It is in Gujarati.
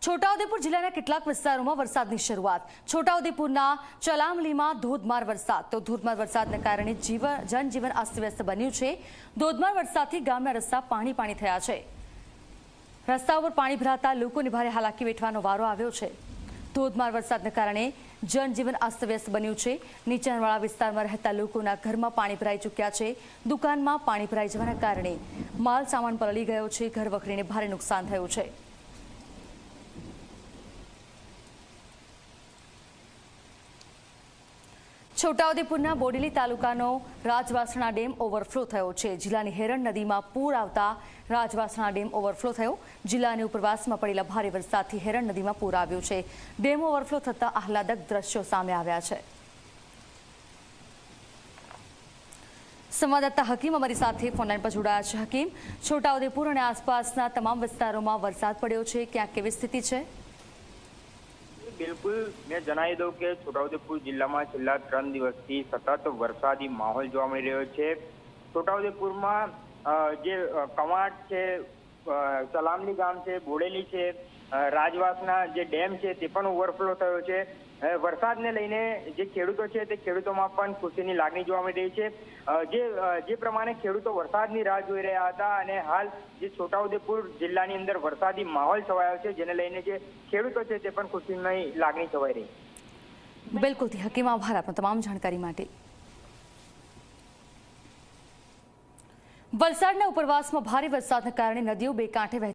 છોટાઉદેપુર જિલ્લાના કેટલાક વિસ્તારોમાં વરસાદની શરૂઆત. છોટાઉદેપુરના ચલામલીમાં ધોધમાર વરસાદ. તો ધોધમાર વરસાદને કારણે જીવન જનજીવન અસ્તવ્યસ્ત બન્યું છે. ધોધમાર વરસાદથી ગામના રસ્તા પાણી પાણી થયા છે. રસ્તા ઉપર પાણી ભરાતા લોકોને ભારે હાલાકી વેઠવાનો વારો આવ્યો છે. ધોધમાર વરસાદને કારણે જનજીવન અસ્તવ્યસ્ત બન્યું છે. નીચાણવાળા વિસ્તારમાં રહેતા લોકોના ઘરમાં પાણી ભરાઈ ચૂક્યા છે. દુકાનમાં પાણી ભરાઈ જવાના કારણે માલ સામાન પલળી ગયો છે. ઘર વખરીને ભારે નુકસાન થયું છે. છોટાઉદેપુરના બોડેલી તાલુકાનો રાજવાસણા ડેમ ઓવરફ્લો થયો છે. જિલ્લાની હેરણ નદીમાં પૂર આવતા રાજવાસણા ડેમ ઓવરફ્લો થયો. જિલ્લાની ઉપરવાસમાં પડેલા ભારે વરસાદથી હેરણ નદીમાં પૂર આવ્યું છે. ડેમ ઓવરફ્લો થતાં આહલાદક દ્રશ્યો સામે આવ્યા છે. સંવાદદાતા હકીમ અમારી સાથે ફોનલાઈન પર જોડાયા છે. હકીમ, છોટાઉદેપુર અને આસપાસના તમામ વિસ્તારોમાં વરસાદ પડ્યો છે. ક્યાં કેવી સ્થિતિ છે? બિલકુલ મેં જણાવી દઉં કે છોટાઉદેપુર જિલ્લામાં છેલ્લા ત્રણ દિવસથી સતત વરસાદી માહોલ જોવા મળી રહ્યો છે. છોટાઉદેપુરમાં જે કવાંટ છે અ, સલામલી ગામ છે બોડેલી છે રાજવાસના જે ડેમ છે તે પણ ઓવરફ્લો થયો છે. વરસાદને લઈને જે ખેડૂતો છે તે ખેડૂતોમાં પણ ખુશીની લાગણી જોવા મળી રહી છે. જે જે પ્રમાણે ખેડૂતો વરસાદની રાહ જોઈ રહ્યા હતા અને હાલ જે છોટાઉદેપુર જિલ્લાની અંદર વરસાદી માહોલ છવાયો છે જેને લઈને જે ખેડૂતો છે તે પણ ખુશીની લાગણી છવાઈ રહી. બિલકુલથી હકીમ આભાર આપનો તમામ જાણકારી માટે. વલસાડના ઉપરવાસમાં ભારે વરસાદના કારણે નદીઓ બે કાંઠે વહેતી